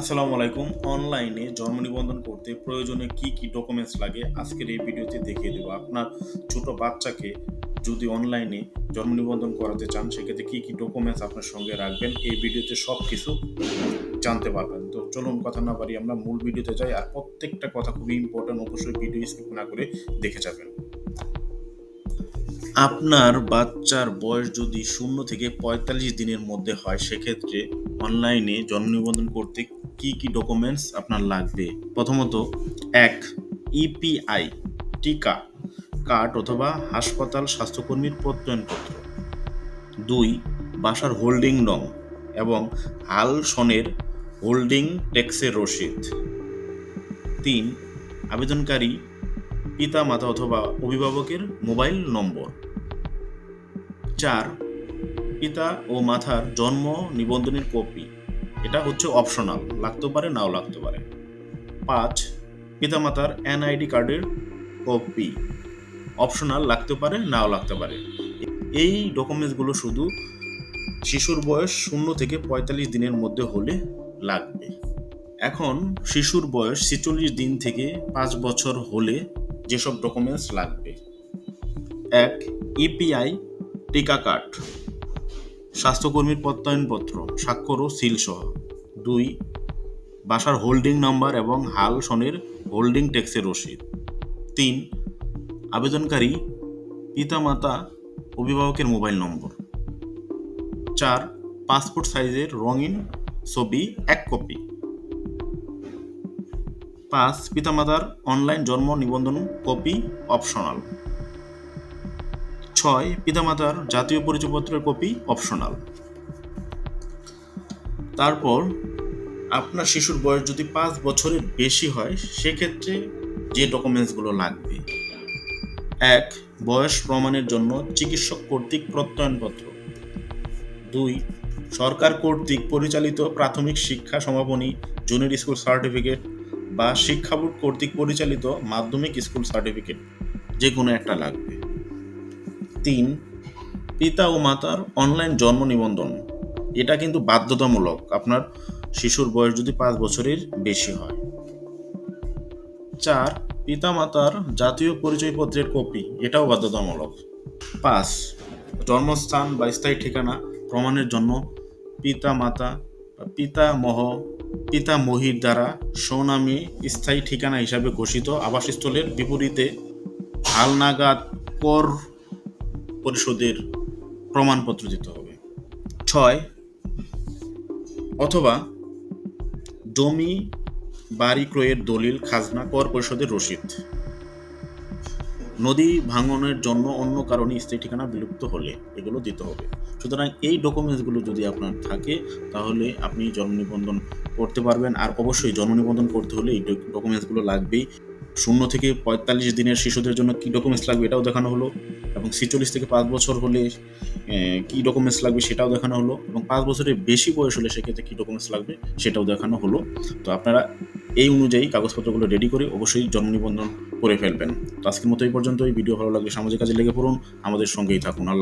আসসালামু আলাইকুম। অনলাইনে জন্ম নিবন্ধন করতে প্রয়োজনে কি কি ডকুমেন্টস লাগে? আজকের এই ভিডিওতে দেখিয়ে দেবো আপনার ছোট বাচ্চাকে যদি অনলাইনে জন্ম নিবন্ধন করাতে চান, সেক্ষেত্রে কী কী ডকুমেন্টস আপনার সঙ্গে রাখবেন, এই ভিডিওতে সব কিছু জানতে পারবেন। তো চলুন কথা না পারি আমরা মূল ভিডিওতে যাই, আর প্রত্যেকটা কথা খুবই ইম্পর্টেন্ট অবশ্যই ভিডিও স্কিপ না করে দেখে যাবেন। আপনার বাচ্চার বয়স যদি শূন্য থেকে পঁয়তাল্লিশ দিনের মধ্যে হয়, সেক্ষেত্রে অনলাইনে জন্ম নিবন্ধন করতে কি কি ডকুমেন্টস আপনার লাগবে? প্রথমত, এক ইপিআই টিকা, কার্ড অথবা হাসপাতাল স্বাস্থ্যকর্মীর প্রত্যয়নপত্র। দুই, বাসার হোল্ডিং নং এবং হাল সনের হোল্ডিং ট্যাক্সের রসিদ। তিন, আবেদনকারী পিতা, মাতা অথবা অভিভাবকের মোবাইল নম্বর। চার, পিতা ও মাথার জন্ম নিবন্ধনের কপি। এটা হচ্ছে অপশনাল লাগতে পারে, নাও লাগতে পারে। পাঁচ, পিতামাতার এনআইডি কার্ডের কপি অপশনাল লাগতে পারে, নাও লাগতে পারে। এই ডকুমেন্টসগুলো শুধু শিশুর বয়স শূন্য থেকে পঁয়তাল্লিশ দিনের মধ্যে হলে লাগবে। এখন শিশুর বয়স ছেচল্লিশ দিন থেকে পাঁচ বছর হলে যেসব ডকুমেন্টস লাগবে। এক ইপিআই টিকা কার্ড, স্বাস্থ্যকর্মীর প্রত্যয়নপত্র, স্বাক্ষর ও সিল সহ। দুই, বাসার হোল্ডিং নাম্বার এবং হাল সনের হোল্ডিং ট্যাক্সের রসিদ। তিন, আবেদনকারী পিতামাতা অভিভাবকের মোবাইল নম্বর। চার, পাসপোর্ট সাইজের রঙিন ছবি, এক কপি। পাঁচ, পিতামাতার অনলাইন জন্ম নিবন্ধন কপি অপশনাল। ছয়, পিতামাতার জাতীয় পরিচয়পত্রের কপি অপশনাল। তারপর আপনার শিশুর বয়স যদি পাঁচ বছরের বেশি হয়, সেক্ষেত্রে যে ডকুমেন্টসগুলো লাগবে, এক, বয়স প্রমাণের জন্য চিকিৎসক কর্তৃক প্রত্যয়নপত্র। দুই, সরকার কর্তৃক পরিচালিত প্রাথমিক শিক্ষা সমাপনী, জুনিয়র স্কুল সার্টিফিকেট বা শিক্ষা বোর্ড কর্তৃক পরিচালিত মাধ্যমিক স্কুল সার্টিফিকেট যে কোনো একটা লাগবে। তিন, পিতা ও মাতার অনলাইন জন্ম নিবন্ধন। এটা কিন্তু বাধ্যতামূলক। আপনার শিশুর বয়স যদি পাঁচ বছরের বেশি হয়। চার পিতা মাতার জাতীয় পরিচয়পত্রের কপি, এটাও বাধ্যতামূলক। পাঁচ, জন্মস্থান বা স্থায়ী ঠিকানা, প্রমাণের জন্য পিতা মাতা পিতা মহ পিতা মহির দ্বারা সৌনামী স্থায়ী ঠিকানা হিসাবে ঘোষিত আবাসস্থলের বিপরীতে হালনাগাদ কর পরিশোধের প্রমাণপত্র দিতে হবে। ছয়, অথবা জমি বাড়ি ক্রয়ের দলিল খাজনা কর পরিষদের রসিদ। নদী ভাঙনের জন্য অন্য কারণে স্থায়ী ঠিকানা বিলুপ্ত হলে এগুলো দিতে হবে। সুতরাং এই ডকুমেন্টসগুলো যদি আপনার থাকে, তাহলে আপনি জন্ম নিবন্ধন করতে পারবেন। আর অবশ্যই জন্ম নিবন্ধন করতে হলে এই ডকুমেন্টসগুলো লাগবেই। শূন্য থেকে পঁয়তাল্লিশ দিনের শিশুদের জন্য কী ডকুমেন্টস লাগবে এটাও দেখানো হলো এবং ছিচল্লিশ থেকে পাঁচ বছর হলে কী ডকুমেন্টস লাগবে সেটাও দেখানো হলো এবং পাঁচ বছরের বেশি বয়স হলে সেক্ষেত্রে কী ডকুমেন্টস লাগবে সেটাও দেখানো হলো। তো আপনারা এই অনুযায়ী কাগজপত্রগুলো রেডি করে অবশ্যই জন্ম নিবন্ধন করে ফেলবেন। তো আজকের মতো এই পর্যন্ত এই ভিডিও ভালো লাগলে সামাজিক কাজে লেগে পড়ুন। আমাদের সঙ্গেই থাকুন। আল্লাহ